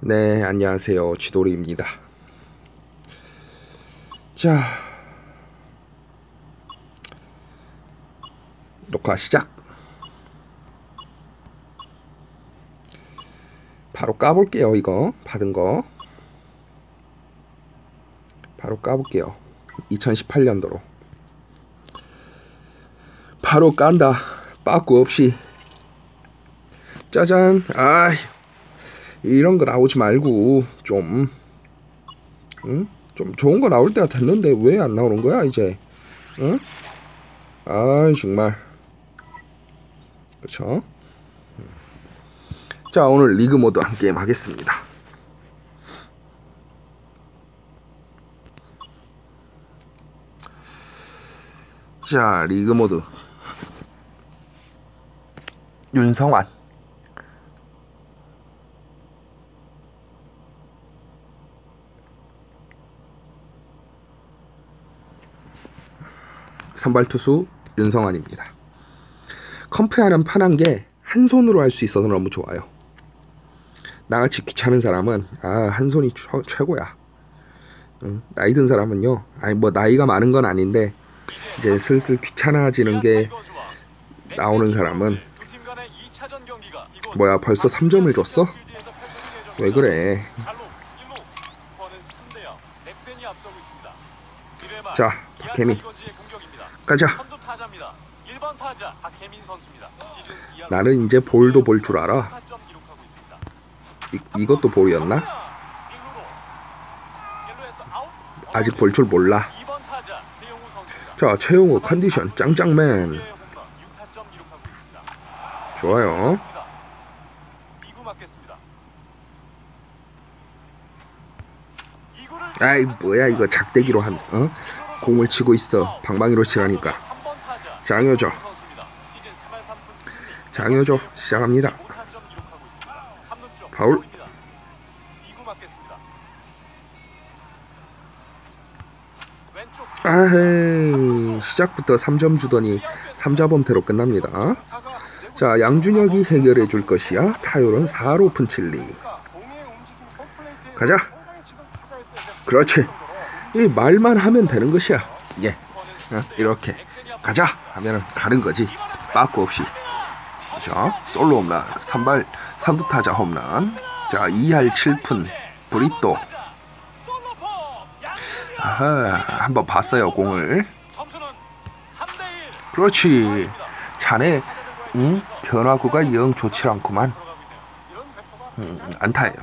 네, 안녕하세요. 쥐돌이입니다. 자, 녹화 시작. 바로 까볼게요. 이거 받은 거. 바로 까볼게요. 2018년도로. 바로 깐다. 빠꾸 없이. 짜잔. 아이. 이런 거 나오지 말고 좀, 응? 좀 좋은 거 나올 때가 됐는데 왜 안 나오는 거야 이제, 응? 아 정말, 그렇죠? 자 오늘 리그 모드 한 게임 하겠습니다. 자 리그 모드 윤성환 선발 투수 윤성환입니다. 컴프하는 편한 게한 손으로 할 수 있어서 너무 좋아요. 나같이 귀찮은 사람은 아 한 손이 최, 최고야. 응, 나이 든 사람은요. 아니 뭐 나이가 많은 건 아닌데 이제 슬슬 귀찮아지는 게 나오는 사람은 뭐야 벌써 3점을 줬어? 왜 그래? 자, 박혜민 가자. 선두 타자입니다. 1번 타자 박혜민 선수입니다. 시즌 2할 나는 이제 볼도 볼 줄 알아. 4점 기록하고 있습니다. 이, 이것도 볼이었나? 1루로 1루에서 아웃. 아직 볼 줄 몰라. 2번 타자 최용우 선수입니다. 자, 최용우 컨디션 짱짱맨. 6타점 기록하고 있습니다. 좋아요. 아이 뭐야 이거 작대기로 한 어? 공을 치고 있어. 방망이로 치라니까. 3번 타자 장효조. 선수입니다. 시즌 3할 3푼 승리. 장효조 시작합니다. 5타점 기록하고 있습니다. 3루 쪽 파울. 아헤이 시작부터 3점 주더니 3자 범퇴로 끝납니다. 자 양준혁이 해결해 줄 것이야. 타율은 4로 푼칠리. 가자. 그렇지. 이 말만 하면 되는 것이야. 예. 어, 이렇게 가자 하면은 가는 거지. 빠꾸 없이. 자 솔로 홈런 선발 선두타자 홈런. 자 2할 7푼 브리또. 아하 한번 봤어요 공을. 점수는 3대1 그렇지. 자네 응? 변화구가 영 좋지 않구만. 음, 안타예요.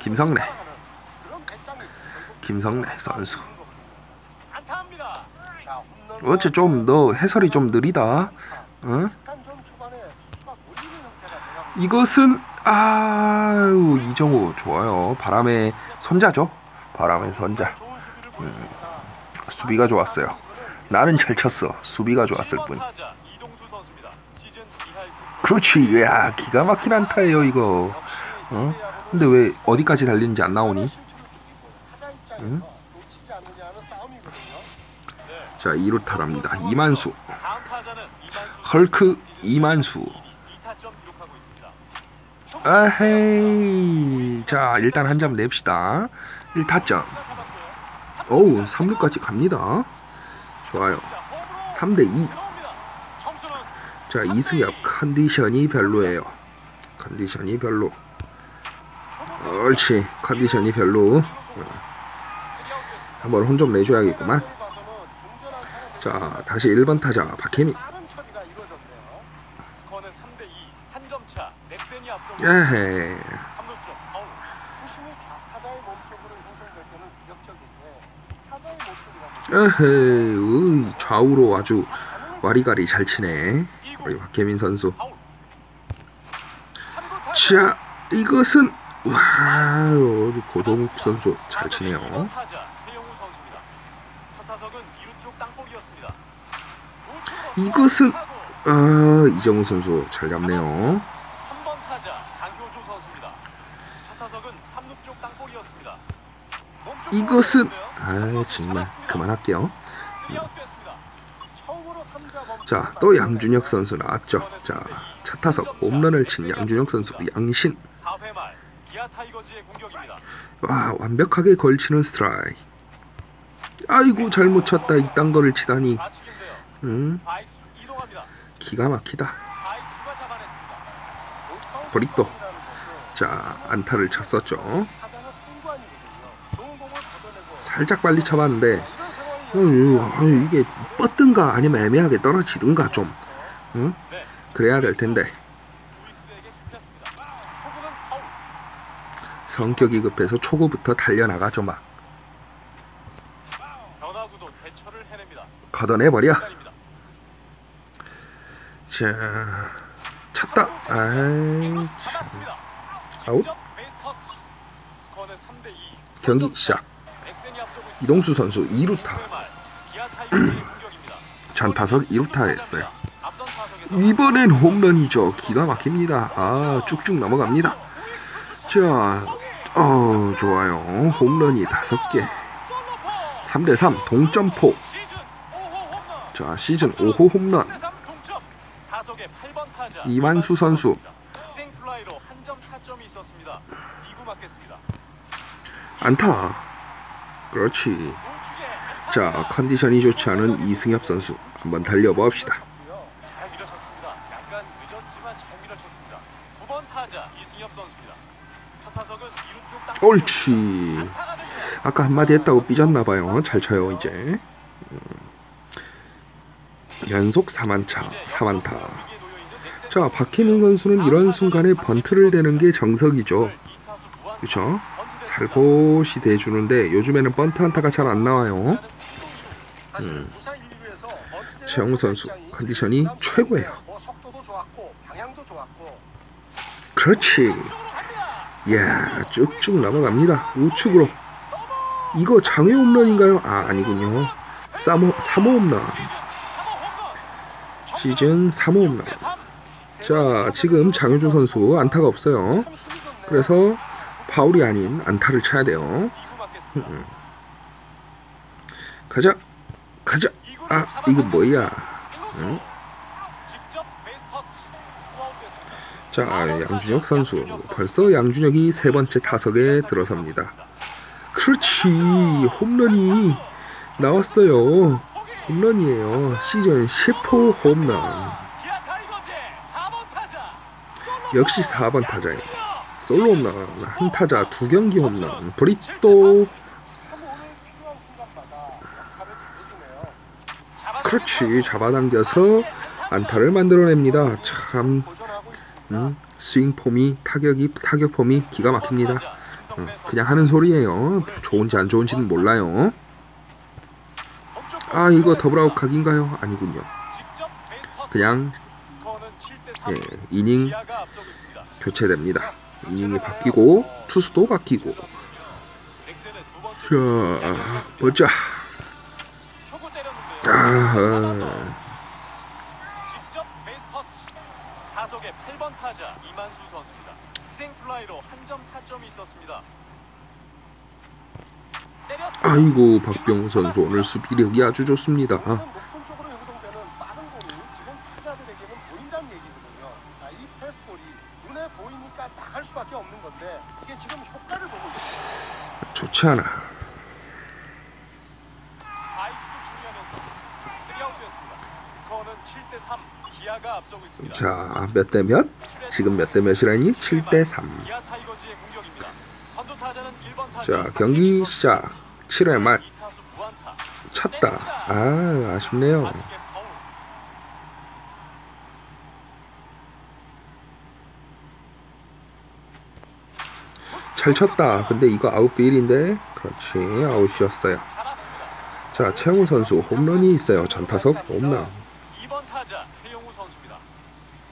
김성래. 김성래 선수. 어째 좀 너 해설이 좀 느리다. 응? 이것은 아유 이정우 좋아요. 바람의 손자죠. 바람의 손자. 음, 수비가 좋았어요. 나는 잘 쳤어. 수비가 좋았을 뿐. 타자 이동수 선수입니다. 시즌 2할 그렇지. 야 기가 막힌 안타예요 이거. 어? 근데 왜 어디까지 달리는지 안 나오니? 응? 자 2루 타랍니다. 이만수. 헐크 이만수. 2타점 기록하고 있습니다. 아헤이. 자 일단 한 점 냅시다. 1타점. 오우 3루까지 갑니다. 좋아요. 3대 2. 점수는 자 이승엽 컨디션이 별로예요. 컨디션이 별로. 옳지. 컨디션이 별로. 어. 한번 혼 좀 내줘야겠구만. 자 다시 1번 타자 박혜민. 스코어는 3대 2. 한점 차. 넥센이 앞서고 에헤. 3루 쪽 파울. 후심이 좌타자의 몸쪽으로 형성될 때는 위협적인데 타자의 몸쪽이라면 에헤. 으이, 좌우로 아주 와리가리 잘 치네. 우리 박혜민 선수. 파울. 3구 타자. 자 이것은 와우 고종욱 선수 잘 치네요. 타자 최용우 선수입니다. 첫 타석은 2루 쪽 땅볼이었습니다. 이것은 아 이정우 선수 잘 잡네요. 3번 타자 장효조 선수입니다. 첫 타석은 3루 쪽 땅볼이었습니다. 이것은. 아 정말 그만할게요. 뛰어뺐습니다. 처음으로 3자 범자또 양준혁 선수 나왔죠. 자첫 타석 홈런을 친 양준혁 선수 양신. 4회 말 타이거즈의 공격입니다. 와 완벽하게 걸치는 스트라이크. 아이고 잘못 쳤다 이딴 거를 치다니. 음. 기가 막히다. 브릭도. 자 안타를 쳤었죠. 살짝 빨리 쳐봤는데 이런 상황이 어, 어, 이게 뻗든가 아니면 애매하게 떨어지든가 좀 응? 네. 그래야 될 텐데. 성격이 급해서 초구부터 달려나가죠 막. 걷어내버려. 자 찼다 아이 이루수 잡았습니다. 아웃? 직접 베이스 터치. 스코어는 3대 2. 경기 시작. 이동수 선수 2루타 후회 말, 기아 타이거즈의 공격입니다. 전타석 2루타 했어요 이번엔 홈런이죠 기가 막힙니다 아 쭉쭉 넘어갑니다 자 어, 좋아요 홈런이 5개 3대3 동점포 시즌 5호 홈런. 자 시즌 5호 홈런 3 동점. 타석의 8번 타자 이만수 선수. 생플라이로 한 점 타점이 있었습니다. 2구 맞겠습니다. 안타 그렇지 우측에 자 컨디션이 좋지 않은 이승엽 선수 한번 달려봅시다 잘 밀어쳤습니다. 약간 늦었지만 잘 밀어쳤습니다. 9번 타자 이승엽 선수입니다. 첫 타석은 2루 쪽 땅. 옳지 안타가 됩니다. 아까 한마디 했다고 삐졌나봐요 잘 쳐요 이제 음. 연속 4만차 4만타. 위기에 놓여 있는 넥센 자 박혜민 선수는 이런 순간에 번트를 대는 게 정석이죠. 그쵸. 살포시 대주는데 요즘에는 번트 한타가 잘 안 나와요. 사실 부산 1루에서 번트 최영우 선수 컨디션이 최고예요. 그렇지. 이야 쭉쭉 넘어갑니다. 우측으로. 이거 장외 홈런인가요? 아 아니군요. 3호, 3호 홈런 시즌 3호 홈런. 자 지금 장효준 선수 안타가 없어요. 그래서 파울이 아닌 안타를 쳐야 돼요. 2구 맞겠습니다. 가자. 가자. 아 이거 뭐야? 됐습니다. 자 양준혁 선수. 벌써 양준혁이 세 번째 타석에 들어섭니다. 그렇지. 홈런이 나왔어요 홈런이에요 시즌 10호 홈런 기아 타이거즈 4번 타자. 역시 4번 타자예요 솔로 홈런 한 타자 두 경기 홈런 브릿도. 그렇지 잡아당겨서 안타를 만들어냅니다 참. 음, 스윙 폼이 타격이 타격 폼이 기가 막힙니다 음, 그냥 하는 소리예요 좋은지 안 좋은지는 몰라요 아 이거 더블아웃 각인가요? 아니군요. 그냥 스코어는 7대 3. 예, 이닝. 교체됩니다 이닝이 바뀌고 투수도 바뀌고 자 보자. 아, 터치. 타석의 8번 타자 이만수 선수입니다. 생플라이로 한 점 타점이 있었습니다. 아이고 박병호 선수 오늘 수비력이 아주 좋습니다. 아. 좋지 않아 좌익수 중요하면서 3아웃이었습니다. 스코어는 7대 3. 기아가 앞서고 있습니다. 자몇 대 몇? 지금 몇 대 몇이라니? 7대 3 자. 자 경기 시작 7회 말. 찼다 아 아쉽네요. 잘 쳤다 근데 이거 아웃빌인데 그렇지 아웃이었어요. 자 최영우 선수 홈런이 있어요 전타석 홈런 2번 타자 최용우 선수입니다.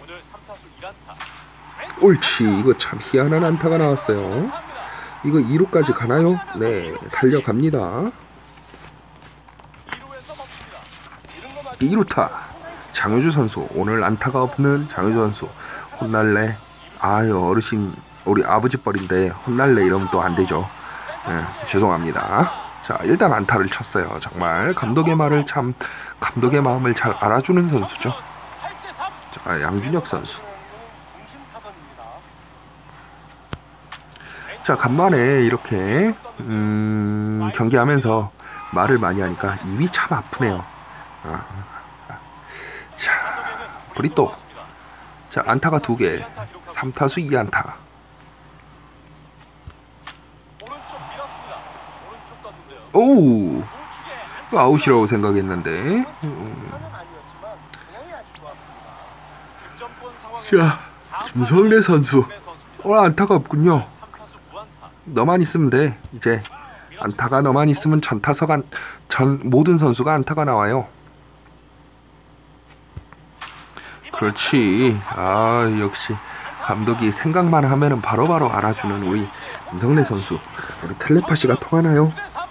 오늘 3타수 1안타. 옳지 이거 참 희한한 안타가 나왔어요 이거 2루까지 가나요? 네 달려갑니다 2루에서 멈춥니다. 이런 거 맞지? 2루타 장효주 선수 오늘 안타가 없는 장효주 선수 혼날래 아유 어르신 우리 아버지 뻘인데 혼날래 이러면 또 안 되죠 예, 죄송합니다 자 일단 안타를 쳤어요 정말 감독의 말을 참 감독의 마음을 잘 알아주는 선수죠 8대 3. 자 양준혁 선수 중심 타선입니다. 자 간만에 이렇게 음, 경기하면서 말을 많이 하니까 입이 참 아프네요. 아. 자, 브리또. 자 안타가 두 개, 3타수 2안타. 오른쪽 밀었습니다. 오른쪽 떴는데요. 오, 우측에 또 아웃이라고 생각했는데. 음, 자, 김성래 선수. 오늘 안타가 없군요. 3타수 무안타. 너만 있으면 돼. 이제 안타가 너만 있으면 전 타석 안, 전 모든 선수가 안타가 나와요. 그렇지. 아 역시 감독이 생각만 하면은 바로바로 알아주는 우리 김성래 선수. 우리 텔레파시가 통하나요? 9대 3.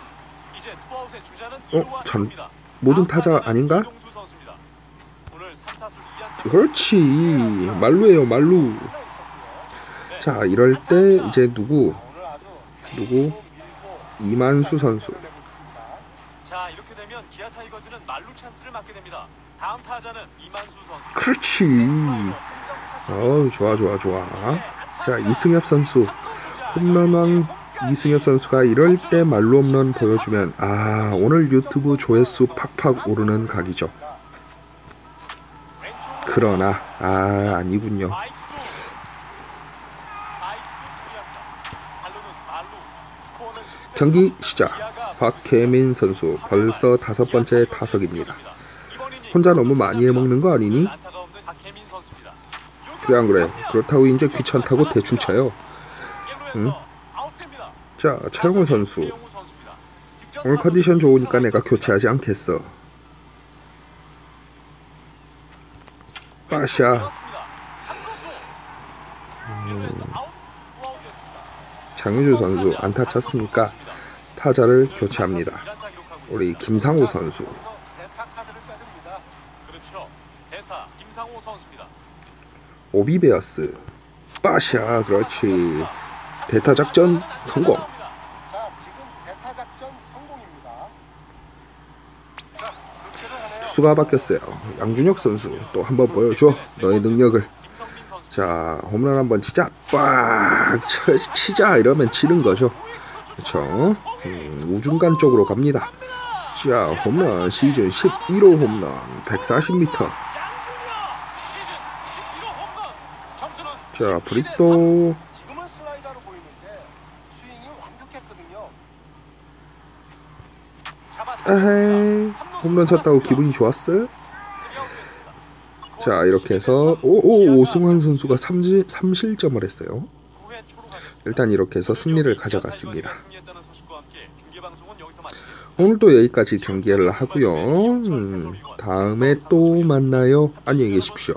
이제 투아웃의 주자는 어, 전. 모든 타자 아닌가? 이동수 선수입니다. 오늘 3타수 2안타. 그렇지. 말루예요 말루. 네, 자 이럴 때 이제 누구 누구 이만수 선수. 자 이렇게 되면 기아 타이거즈는 말루 찬스를 맞게 됩니다. 다음 타자는 이만수 선수. 그렇지. 어우 좋아 좋아 좋아. 자 이승엽 선수 홈런왕 이승엽 선수가 이럴 때 말로 홈런 보여주면 아 오늘 유튜브 조회수 팍팍 오르는 각이죠. 그러나 아 아니군요. 좌익수. 좌익수 처리합니다. 발루는 말루. 스코어는 10대 경기 3. 시작. 박혜민 선수 벌써 다섯 번째 타석입니다. 혼자 너무 많이 해먹는 거 아니니? 그래 안 그래? 그렇다고 이제 귀찮다고 대충 쳐요. 응? 자 선수 최영우. 직전 오늘 컨디션 좋으니까 내가 선수. 교체하지 않겠어. 빠샤. 그 장유주 선수 안타 쳤으니까 타자를 교체합니다. 우리. 김상우 선수. 그렇죠. 오비베어스 빠샤 그렇지 대타 작전 성공 자, 지금 대타 작전 성공입니다. 자, 교체를 하네요. 투수가 바뀌었어요 양준혁 선수 또 한번 보여줘 너의 능력을. 자 홈런 한번 치자. 빡 쳐- 치자. 이러면 치는 거죠. 그렇죠 음, 우중간 쪽으로 갑니다. 자 홈런. 시즌 11호 홈런. 140m 양준혁 시즌 11호 홈런. 점수는 자 12대 브리또. 에헤이. 홈런 쳤다고 기분이 좋았어? 자 이렇게 해서 오오 오승환 선수가 3실, 3실점을 했어요. 일단 이렇게 해서 승리를 가져갔습니다. 오늘도 여기까지 경기를 하고요. 음, 다음에 또 만나요. 안녕히 계십시오